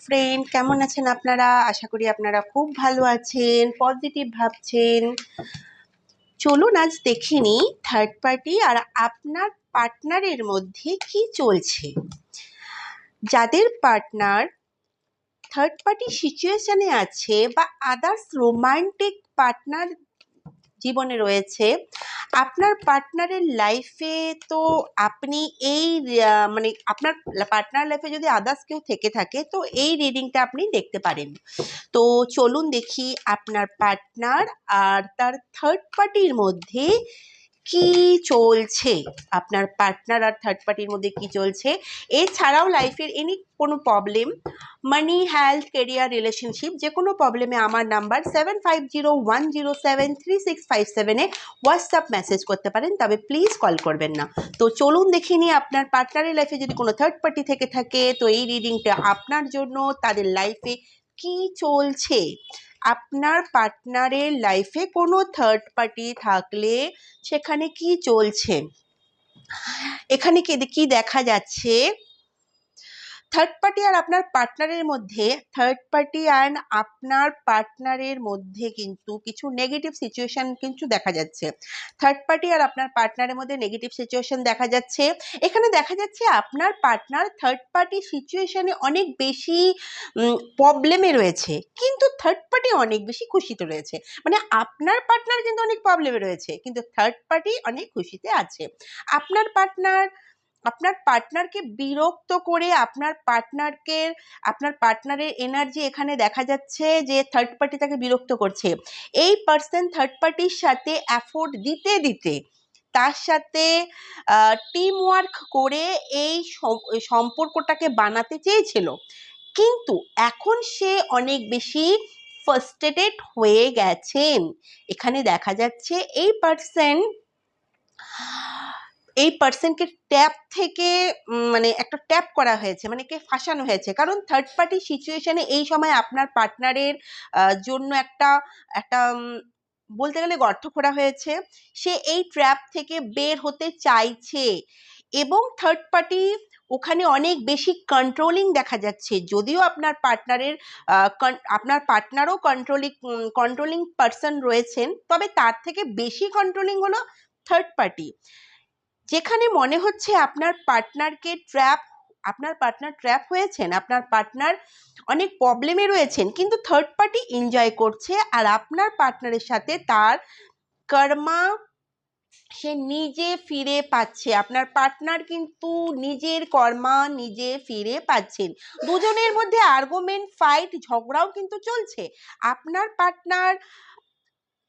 Friend কেমন আছেন আপনারা? আশা করি আপনারা খুব ভালো আছেন পজিটিভ ভাবছেন। চলুন আজ দেখে থার্ড পার্টি আর আপনার পার্টনারের মধ্যে কি চলছে। যাদের পার্টনার থার্ড পার্টি সিচুয়েশানে আছে বা আদার্স রোমান্টিক পার্টনার জীবনে রয়েছে। আপনার পার্টনারের লাইফে তো আপনি এই মানে আপনার পার্টনার লাইফে যদি আদার্স কেউ থেকে থাকে, তো এই রিডিংটা আপনি দেখতে পারেন। তো চলুন দেখি আপনার পার্টনার আর তার থার্ড পার্টির মধ্যে কি চলছে? আপনার পার্টনার আর থার্ড পার্টির মধ্যে কি চলছে? এছাড়াও লাইফের এনি কোনো problem money health career relationship যে কোনো প্রবলেমে আমার number seven five zero one zero seven three six five সেভেনে হোয়াটসঅ্যাপ মেসেজ করতে পারেন, তবে প্লিজ কল করবেন না। তো চলুন দেখে নিই আপনার পার্টনারের লাইফে যদি কোনো থার্ড পার্টি থেকে থাকে, তো এই রিডিংটা আপনার জন্য, তাদের লাইফে কি চলছে? আপনার পার্টনারের লাইফে কোনো থার্ড পার্টি থাকলে সেখানে কি চলছে? এখানে কি দেখা যাচ্ছে? থার্ড পার্টি আর আপনার পার্টনারের মধ্যে থার্ড পার্টি অ্যান্ড আপনার পার্টনারের মধ্যে কিন্তু কিছু নেগেটিভ সিচুয়েশন কিন্তু দেখা যাচ্ছে। থার্ড পার্টি আর আপনার পার্টনারের মধ্যে নেগেটিভ সিচুয়েশন দেখা যাচ্ছে। এখানে দেখা যাচ্ছে আপনার পার্টনার থার্ড পার্টি সিচুয়েশনে অনেক বেশি প্রবলেমে রয়েছে। কিন্তু থার্ড পার্টি অনেক বেশি খুশিতে রয়েছে। মানে আপনার পার্টনার কিন্তু অনেক প্রবলেমে রয়েছে। কিন্তু থার্ড পার্টি অনেক খুশিতে আছে। আপনার পার্টনার আপনার পার্টনারকে বিরক্ত করে আপনার পার্টনারকে, আপনার পার্টনারের এনার্জি এখানে দেখা যাচ্ছে যে থার্ড পার্টি তাকে বিরক্ত করছে। এই পার্সন থার্ড পার্টির সাথে অ্যাফোর্ড দিতে দিতে তার সাথে টিম ওয়ার্ক করে এই সম- সম্পর্কটাকে বানাতে চেয়েছিল। কিন্তু এখন সে অনেক বেশি ফার্স্টেটেড হয়ে গেছেন। এখানে দেখা যাচ্ছে এই পার্সন এই পার্সনকে ট্যাপ থেকে মানে একটা ট্যাপ করা হয়েছে মানে কে ফাঁসানো হয়েছে। কারণ থার্ড পার্টি সিচুয়েশনে এই সময় আপনার পার্টনারের জন্য একটা একটা বলতে গেলে গর্ত খোঁড়া হয়েছে। সে এই ট্র্যাপ থেকে বের হতে চাইছে এবং থার্ড পার্টি ওখানে অনেক বেশি কন্ট্রোলিং দেখা যাচ্ছে। যদিও আপনার পার্টনারের আপনার পার্টনারও কন্ট্রোলিং কন্ট্রোলিং পার্সন রয়েছেন, তবে তার থেকে বেশি কন্ট্রোলিং হলো থার্ড পার্টি যেখানে মনে হচ্ছে আপনার পার্টনারকে ট্র্যাপ, আপনার পার্টনার ট্র্যাপ হয়েছেন, আপনার পার্টনার অনেক প্রবলেমে রয়েছেন, কিন্তু থার্ড পার্টি এনজয় করছে আর আপনার পার্টনারের সাথে তার কর্মা সে নিজে ফিরে পাচ্ছে, আপনার পার্টনার কিন্তু নিজের কর্মা নিজে ফিরে পাচ্ছেন। দুজনের মধ্যে আর্গুমেন্ট ফাইট ঝগড়াও কিন্তু চলছে। আপনার পার্টনার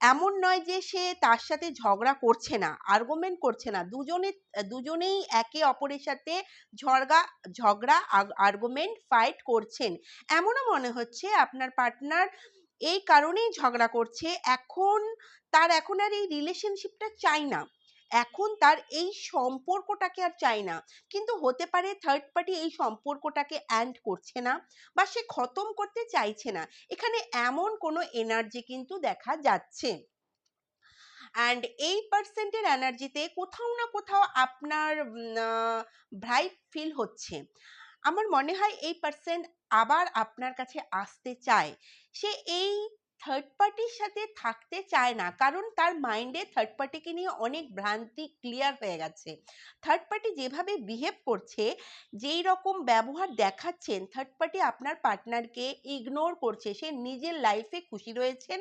এমন নয় যে সে তার সাথে ঝগড়া করছে না আর্গুমেন্ট করছে না। দুজনে, দুজনেই একে অপরের সাথে ঝগড়া ঝগড়া আর্গুমেন্ট ফাইট করছেন। এমনও মনে হচ্ছে আপনার পার্টনার এই কারণেই ঝগড়া করছে। এখন, তার এখন আর এই রিলেশনশিপটা চাই না। এখন তার এই সম্পর্কটাকে আর চাই না। কিন্তু হতে পারে থার্ড পার্টি এই সম্পর্কটাকে অ্যান্ড করছে না বা সে খতম করতে চাইছে না। এখানে এমন কোনো এনার্জি কিন্তু দেখা যাচ্ছে। অ্যান্ড এই পার্সেন্টের এনার্জিতে কোথাও না কোথাও আপনার ব্রাইট ফিল হচ্ছে। আমার মনে হয় এই পার্সেন্ট আবার আপনার কাছে আসতে চায়। সে এই থার্ড পার্টির সাথে থাকতে চায় না। কারণ তার মাইন্ডে থার্ড পার্টিকে নিয়ে অনেক ভ্রান্তি ক্লিয়ার হয়ে গেছে। থার্ড পার্টি যেভাবে বিহেভ করছে, যেই রকম ব্যবহার দেখাচ্ছেন থার্ড পার্টি আপনার পার্টনারকে ইগনোর করছে, সে নিজের লাইফে খুশি রয়েছেন,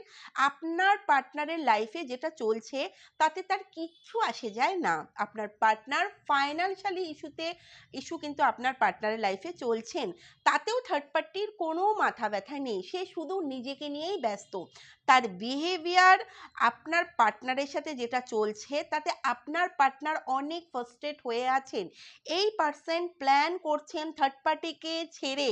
আপনার পার্টনারের লাইফে যেটা চলছে, তাতে তার কিচ্ছু আসে যায় না। আপনার পার্টনার ফাইন্যান্সিয়ালি ইস্যুতে ইস্যু কিন্তু আপনার পার্টনারের লাইফে চলছেন। তাতেও থার্ড পার্টির কোনো মাথা ব্যথা নেই। সে শুধু নিজেকে নিয়েই ব্যস্ত তার বিহেভিয়ার আপনার পার্টনারের সাথে যেটা চলছে, তাতে আপনার পার্টনার অনেক ফার্স্টেড হয়ে আছেন। এই পার্সন প্ল্যান করছেন থার্ড পার্টিকে ছেড়ে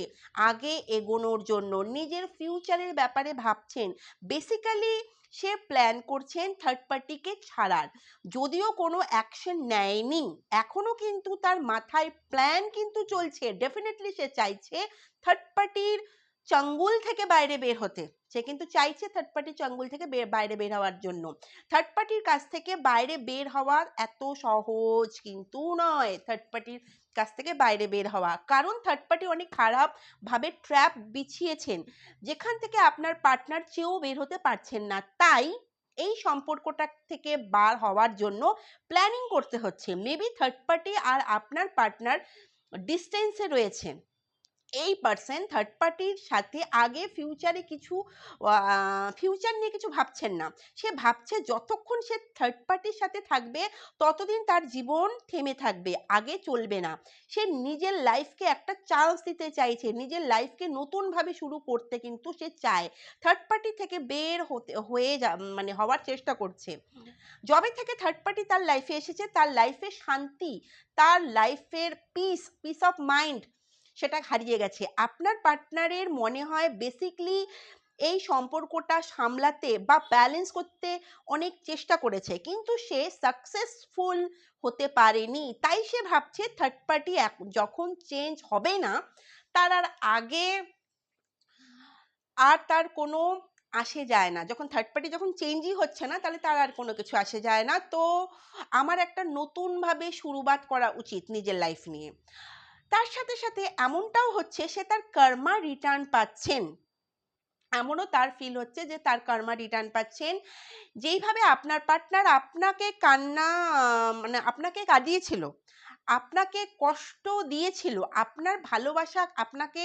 আগে এগোনোর জন্য। নিজের ফিউচারের ব্যাপারে ভাবছেন। বেসিক্যালি সে প্ল্যান করছেন থার্ড পার্টিকে ছাড়ার। যদিও কোনো অ্যাকশন নেয়নি। এখনও কিন্তু তার মাথায় প্ল্যান কিন্তু চলছে। ডেফিনেটলি সে চাইছে থার্ড পার্টির চঙ্গুল থেকে বাইরে বের হতে। সে কিন্তু চাইছে থার্ড পার্টি চঙ্গুল থেকে বাইরে বের হওয়ার জন্য। থার্ড পার্টির কাছ থেকে বাইরে বের হওয়া এত সহজ কিন্তু নয় থার্ড পার্টির কাছ থেকে বাইরে বের হওয়া। কারণ থার্ড পার্টি অনেক খারাপভাবে ট্র্যাপ বিছিয়েছেন, যেখান থেকে আপনার পার্টনার চেয়েও বের হতে পারছেন না। তাই এই সম্পর্কটা থেকে বার হওয়ার জন্য প্ল্যানিং করতে হচ্ছে। মেবি থার্ড পার্টি আর আপনার পার্টনার ডিস্টেন্সে রয়েছেন এই পার্সন থার্ড পার্টির সাথে আগে ফিউচারে কিছু ফিউচার নিয়ে কিছু ভাবছেন না। সে ভাবছে যতক্ষণ সে থার্ড পার্টির সাথে থাকবে, ততদিন তার জীবন থেমে থাকবে, আগে চলবে না। সে নিজের লাইফকে একটা চান্স দিতে চাইছে, নিজের লাইফকে নতুনভাবে শুরু করতে কিন্তু সে চায়। থার্ড পার্টি থেকে বের হতে, হয়ে যা মানে হওয়ার চেষ্টা করছে। যবে থেকে থার্ড পার্টি তার লাইফে এসেছে, তার লাইফে শান্তি, তার লাইফের পিস পিস অফ মাইন্ড সেটা হারিয়ে গেছে। আপনার পার্টনারের মনে হয় বেসিকলি এই সম্পর্কটা সামলাতে বা ব্যালেন্স করতে অনেক চেষ্টা করেছে। কিন্তু সে সাকসেসফুল হতে পারেনি। তাই সে ভাবছে থার্ড পার্টি যখন চেঞ্জ হবে না, তার আর আগে আর তার কোনো আসে যায় না। যখন থার্ড পার্টি যখন চেঞ্জই হচ্ছে না, তাহলে তার আর কোনো কিছু আসে যায় না। তো আমার একটা নতুনভাবে শুরুবাত করা উচিত নিজের লাইফ নিয়ে। তার সাথে সাথে এমনটাও হচ্ছে, সে তার কর্মা রিটার্ন পাচ্ছেন। এমনও তার ফিল হচ্ছে যে তার কর্মা রিটার্ন পাচ্ছেন। যেইভাবে আপনার পার্টনার আপনাকে কান্না মানে আপনাকে কাঁদিয়েছিল, আপনাকে কষ্ট দিয়েছিল, আপনার ভালোবাসা, আপনাকে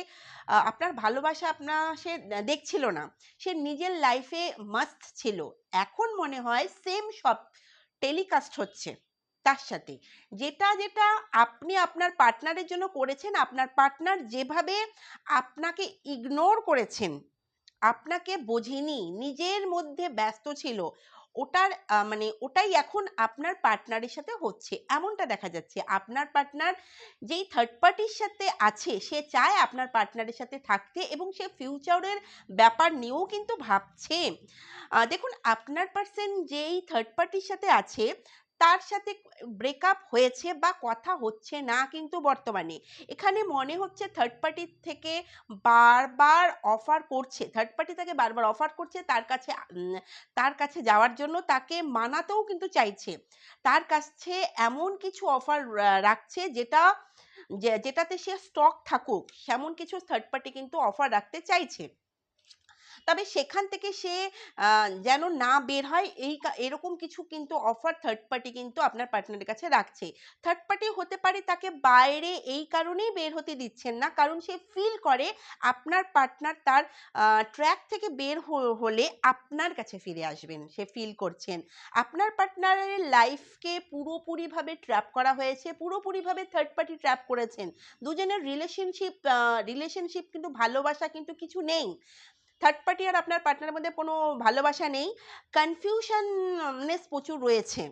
আপনার ভালোবাসা আপনার সে দেখছিল না, সে নিজের লাইফে মাস্ত ছিল। এখন মনে হয় সেম সব টেলিকাস্ট হচ্ছে। তার সাথে। যেটা যেটা আপনি আপনার পার্টনারের জন্য করেছেন, আপনার পার্টনার যেভাবে আপনাকে ইগনোর করেছেন, আপনাকে বোঝেনি, নিজের মধ্যে ব্যস্ত ছিল, ওটার মানে ওটাই এখন আপনার পার্টনারের সাথে হচ্ছে। এমনটা দেখা যাচ্ছে, আপনার পার্টনার যেই থার্ড পার্টির সাথে আছে, সে চায় আপনার পার্টনারের সাথে থাকতে এবং সে ফিউচারের ব্যাপার নিয়েও কিন্তু ভাবছে। দেখুন, আপনার পার্সন যেই থার্ড পার্টির সাথে আছে তার সাথে ব্রেকআপ হয়েছে বা কথা হচ্ছে না কিন্তু বর্তমানে। এখানে মনে হচ্ছে থার্ড পার্টি থেকে বারবার অফার করছে থার্ড পার্টি তাকে বারবার অফার করছে তার কাছে তার কাছে যাওয়ার জন্য তাকে মানাতেও কিন্তু চাইছে। তার কাছে এমন কিছু অফার রাখছে যেটা যেটাতে সে স্টক থাকুক, সেমন কিছু থার্ড পার্টি কিন্তু অফার রাখতে চাইছে। তবে সেখান থেকে সে যেন না বের হয়, এই এরকম কিছু কিন্তু অফার থার্ড পার্টি কিন্তু আপনার পার্টনারের কাছে রাখছে। থার্ড পার্টি হতে পারে তাকে বাইরে এই কারণেই বের হতে দিচ্ছেন না, কারণ সে ফিল করে আপনার পার্টনার তার ট্র্যাক থেকে বের হলে আপনার কাছে ফিরে আসবেন, সে ফিল করছেন। আপনার পার্টনারের লাইফকে পুরোপুরিভাবে ট্র্যাপ করা হয়েছে, পুরোপুরিভাবে থার্ড পার্টি ট্র্যাপ করেছেন। দুজনের রিলেশনশিপ রিলেশনশিপ কিন্তু ভালোবাসা কিন্তু কিছু নেই। থার্ড পার্টি আর আপনার পার্টনারের মধ্যে কোনো ভালোবাসা নেই। কনফিউশননেস প্রচুর রয়েছে।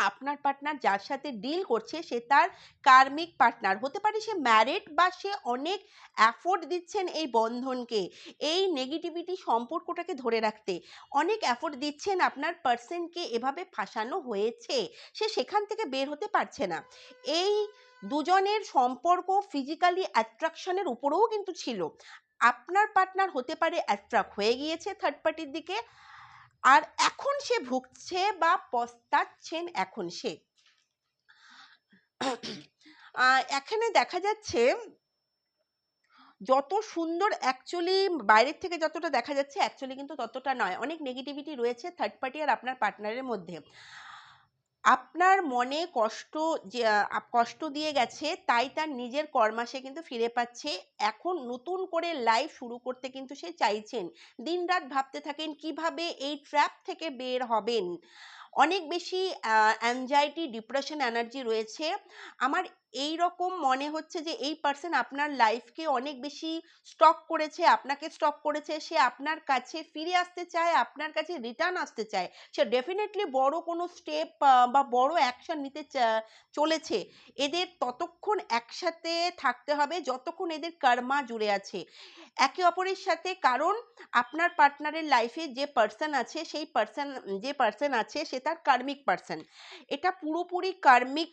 আপনার পার্টনার যার সাথে ডিল করছে, সে তার কার্মিক পার্টনার হতে পারে সে ম্যারিড বা সে অনেক অ্যাফোর্ড দিচ্ছেন এই বন্ধনকে, এই নেগেটিভিটি সম্পর্কটাকে ধরে রাখতে। অনেক অ্যাফোর্ড দিচ্ছেন আপনার পার্সনকে এভাবে ফাঁসানো হয়েছে। সে সেখান থেকে বের হতে পারছে না। এই দুজনের সম্পর্ক ফিজিক্যালি অ্যাট্রাকশনের উপরেও কিন্তু ছিল। আপনার পার্টনার হতে পারে অ্যাট্রাক্ট হয়ে গিয়েছে থার্ড পার্টির দিকে, আর এখন সে ভুগছে বা পস্তাচ্ছেন এখন সে। এখানে দেখা যাচ্ছে যত সুন্দর অ্যাকচুয়ালি বাইরের থেকে যতটা দেখা যাচ্ছে অ্যাকচুয়ালি কিন্তু ততটা নয়। অনেক নেগেটিভিটি রয়েছে থার্ড পার্টি আর আপনার পার্টনারের মধ্যে। আপনার মনে কষ্ট যে কষ্ট দিয়ে গেছে, তাই তার নিজের কর্মা সে কিন্তু ফিরে পাচ্ছে। এখন নতুন করে লাইফ শুরু করতে কিন্তু সে চাইছেন। দিনরাত ভাবতে থাকেন, কীভাবে এই ট্র্যাপ থেকে বের হবেন? অনেক বেশি অ্যাংজাইটি ডিপ্রেশন এনার্জি রয়েছে। আমার এই রকম মনে হচ্ছে যে, এই পার্সন আপনার লাইফকে অনেক বেশি স্টক করেছে, আপনাকে স্টক করেছে, সে আপনার কাছে ফিরে আসতে চায়, আপনার কাছে রিটার্ন আসতে চায়। সে ডেফিনেটলি বড় কোনো স্টেপ বা বড় অ্যাকশন নিতে চলেছে। এদের ততক্ষণ একসাথে থাকতে হবে, যতক্ষণ এদের কর্মা জুড়ে আছে। একে অপরের সাথে কারণ, আপনার পার্টনারের লাইফে যে পার্সন আছে, সেই পার্সন যে পার্সন আছে, সে তার কার্মিক পার্সন এটা পুরোপুরি karmic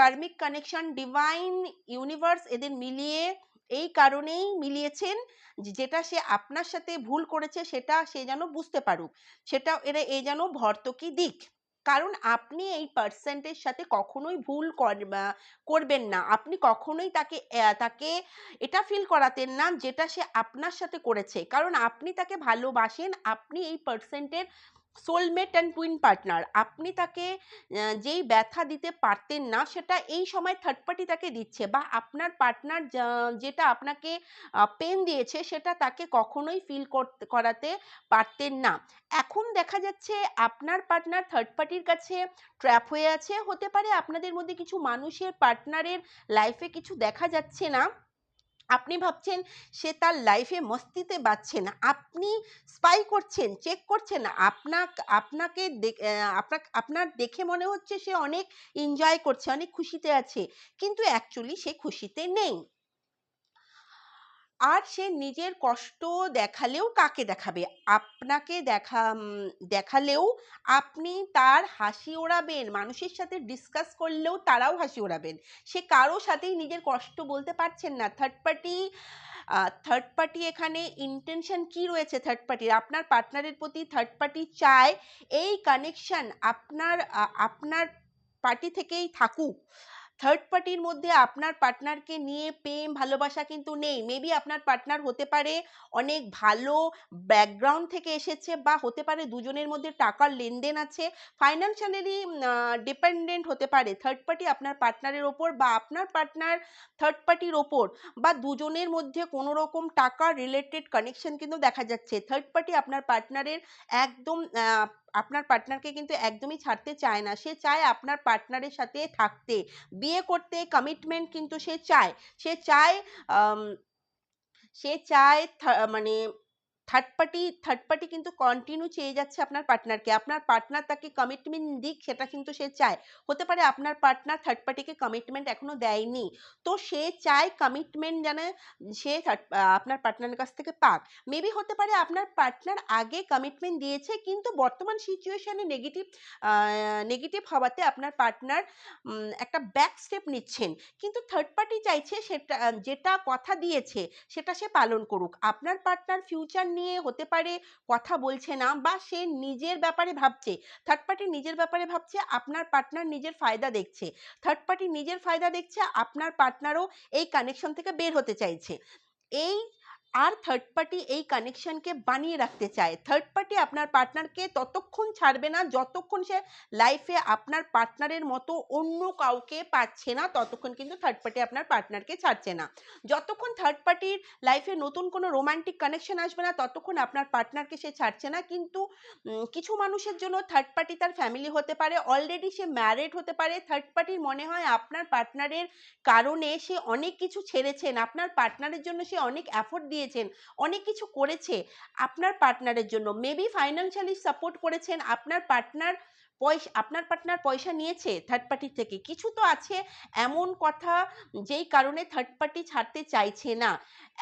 karmic connection divine universe এদের মিলিয়ে, এই কারণেই মিলিয়েছেন যেটা সে আপনার সাথে ভুল করেছে সেটা সে যেন বুঝতে পারুক। সেটা এরা এই যেন ভর্তকি দিক। কারণ আপনি এই পার্সেন্টের সাথে কখনোই ভুল কর- করবেন না। আপনি কখনোই তাকে তাকে এটা ফিল করাতেন না যেটা সে আপনার সাথে করেছে। কারণ আপনি তাকে ভালোবাসেন, আপনি এই পার্সেন্টের সোলমেট অ্যান্ড টুইন পার্টনার আপনি তাকে যেই ব্যথা দিতে পারতেন না, সেটা এই সময় থার্ড পার্টি তাকে দিচ্ছে বা আপনার পার্টনার যেটা আপনাকে পেন দিয়েছে, সেটা তাকে কখনোই ফিল করতে পারতেন না। এখন দেখা যাচ্ছে আপনার পার্টনার থার্ড পার্টির কাছে ট্র্যাপ হয়ে আছে, হতে পারে আপনাদের মধ্যে কিছু মানুষের পার্টনারের লাইফে কিছু দেখা যাচ্ছে না। আপনি ভাবছেন সে তার লাইফে মস্তিতে বাঁচছে না, আপনি স্পাই করছেন চেক করছেন, আপনাক, আপনাকে আপনার আপনার দেখে মনে হচ্ছে সে অনেক এনজয় করছে, অনেক খুশিতে আছে, কিন্তু অ্যাকচুয়ালি সে খুশিতে নেই। আর সে নিজের কষ্ট দেখালেও কাকে দেখাবে? আপনাকে দেখা দেখালেও আপনি তার হাসি ওড়াবেন, মানুষের সাথে ডিসকাস করলেও তারাও হাসি ওড়াবেন। সে কারও সাথেই নিজের কষ্ট বলতে পারছেন না। থার্ড পার্টি থার্ড পার্টি এখানে ইন্টেনশন কি রয়েছে থার্ড পার্টির আপনার পার্টনারের প্রতি থার্ড পার্টি চায়, এই কানেকশন আপনার আপনার পার্টি থেকেই থাকুক। থার্ড পার্টির মধ্যে আপনার পার্টনারকে নিয়ে প্রেম, ভালোবাসা কিন্তু নেই। মেবি আপনার পার্টনার হতে পারে অনেক ভালো ব্যাকগ্রাউন্ড থেকে এসেছে বা হতে পারে দুজনের মধ্যে টাকার লেনদেন আছে। ফাইন্যান্সিয়ালি ডিপেন্ডেন্ট হতে পারে। থার্ড পার্টি আপনার পার্টনারের ওপর বা আপনার পার্টনার থার্ড পার্টির ওপর বা দুজনের মধ্যে কোনো রকম টাকা রিলেটেড কানেকশন কিন্তু দেখা যাচ্ছে। থার্ড পার্টি আপনার পার্টনারের একদম আপনার পার্টনারকে কিন্তু একদমই ছাড়তে চায় না। সে চায় আপনার পার্টনারের সাথে থাকতে। বিয়ে করতে কমিটমেন্ট কিন্তু সে চায়। সে চায় সে চায় মানে থার্ড পার্টি থার্ড পার্টি কিন্তু কন্টিনিউ চেয়ে যাচ্ছে আপনার পার্টনারকে আপনার পার্টনার তাকে কমিটমেন্ট দিক, সেটা কিন্তু সে চায়। হতে পারে আপনার পার্টনার থার্ড পার্টিকে কমিটমেন্ট এখনও দেয়নি। তো সে চায় কমিটমেন্ট যেন সে আপনার পার্টনারের কাছ থেকে পাক। মেবি হতে পারে আপনার পার্টনার আগে কমিটমেন্ট দিয়েছে, কিন্তু বর্তমান সিচুয়েশনে নেগেটিভ নেগেটিভ হওয়াতে আপনার পার্টনার একটা ব্যাক স্টেপ নিচ্ছেন। কিন্তু থার্ড পার্টি চাইছে সেটা, যেটা কথা দিয়েছে, সেটা সে পালন করুক। আপনার পার্টনার ফিউচার নিয়ে হতে পারে কথা বলছে না বা সে নিজের ব্যাপারে ভাবছে থার্ড পার্টি নিজের ব্যাপারে ভাবছে, আপনার পার্টনার নিজের ফায়দা দেখছে থার্ড পার্টি নিজের ফায়দা দেখছে, আপনার পার্টনারও এই কানেকশন থেকে বের হতে চাইছে। এই আর থার্ড পার্টি এই কানেকশনকে বানিয়ে রাখতে চায়। থার্ড পার্টি আপনার পার্টনারকে ততক্ষণ ছাড়বে না, যতক্ষণ সে লাইফে আপনার পার্টনারের মতো অন্য কাউকে পাচ্ছে না, ততক্ষণ কিন্তু থার্ড পার্টি আপনার পার্টনারকে ছাড়ছে না। যতক্ষণ থার্ড পার্টির লাইফে নতুন কোনো রোমান্টিক কানেকশন আসবে না, ততক্ষণ আপনার পার্টনারকে সে ছাড়ছে না। কিন্তু কিছু মানুষের জন্য থার্ড পার্টি তার ফ্যামিলি হতে পারে অলরেডি সে ম্যারিড হতে পারে। থার্ড পার্টির মনে হয় আপনার পার্টনারের কারণে সে অনেক কিছু ছেড়েছেন, আপনার পার্টনারের জন্য সে অনেক এফোর্ট দিয়েছেন, অনেক কিছু করেছে আপনার পার্টনারের জন্য। মেবি ফাইন্যান্সিয়ালি সাপোর্ট করেছেন, আপনার পার্টনার পয়সা, আপনার পার্টনার পয়সা নিয়েছে থার্ড পার্টি থেকে। কিছু তো আছে, এমন কথা যেই কারণে থার্ড পার্টি ছাড়তে চাইছে না।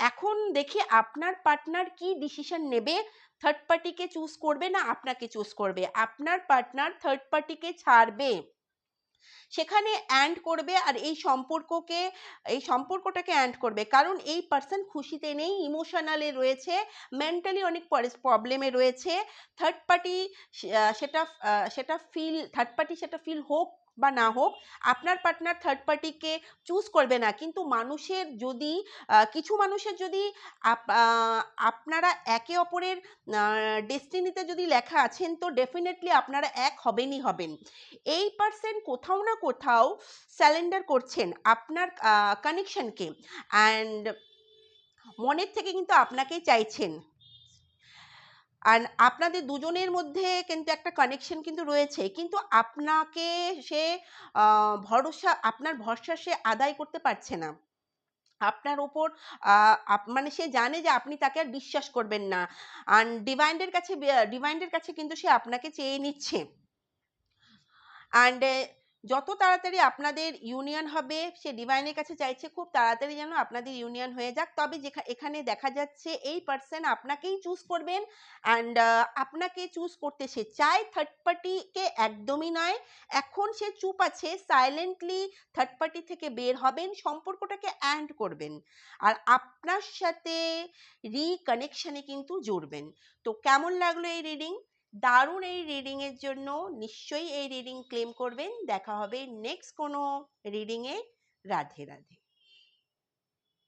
এখন দেখি আপনার পার্টনার কি ডিসিশন নেবে থার্ড পার্টিকে চুজ করবে না আপনাকে চুজ করবে? আপনার পার্টনার থার্ড পার্টিকে ছাড়বে? সেখানে অ্যান্ড করবে আর এই সম্পর্ককে, এই সম্পর্কটাকে অ্যান্ড করবে। কারণ এই পার্সন খুশিতে নেই ইমোশনালে রয়েছে মেন্টালি অনেক প্রবলেমে রয়েছে। থার্ড পার্টি সেটা সেটা ফিল থার্ড পার্টি সেটা ফিল হোক বা না হোক, আপনার পার্টনার থার্ড পার্টিকে চুজ করবে না। কিন্তু মানুষের যদি কিছু মানুষের যদি আপ- আপনারা একে অপরের ডেস্টিনিতে যদি লেখা আছেন, তো ডেফিনেটলি আপনারা এক হবেনই হবেন। এই পার্সন কোথাও না কোথাও স্যালেন্ডার করছেন আপনার কানেকশনকে অ্যান্ড মনের থেকে কিন্তু আপনাকেই চাইছেন। আর আপনাদের দুজনের মধ্যে কিন্তু একটা কানেকশন কিন্তু রয়েছে। কিন্তু আপনাকে সে ভরসা, আপনার ভরসা সে আদায় করতে পারছে না। আপনার ওপর মানে সে জানে যে আপনি তাকে আর বিশ্বাস করবেন না। আর ডিভাইনের কাছে ডিভাইনের কাছে কিন্তু সে আপনাকে চেয়ে নিচ্ছে। অ্যান্ড যত তাড়াতাড়ি আপনাদের ইউনিয়ন হবে, সে ডিভাইনের কাছে চাইছে, খুব তাড়াতাড়ি যেন আপনাদের ইউনিয়ন হয়ে যাক। তবে এখানে দেখা যাচ্ছে এই পার্সন আপনাকেই চুজ করবেন অ্যান্ড আপনাকে চুজ করতে সে চায় থার্ড পার্টিকে একদমই নয়। এখন সে চুপ আছে সাইলেন্টলি থার্ড পার্টি থেকে বের হবেন, সম্পর্কটাকে অ্যান্ড করবেন। আর আপনার সাথে রিকানেকশানে কিন্তু জুড়বেন। তো কেমন লাগল এই রিডিং দারুণ এই রিডিংয়ের জন্য। নিশ্চয়ই এই রিডিং ক্লেম করবেন। দেখা হবে নেক্সট কোনো রিডিংয়ে রাধে রাধে।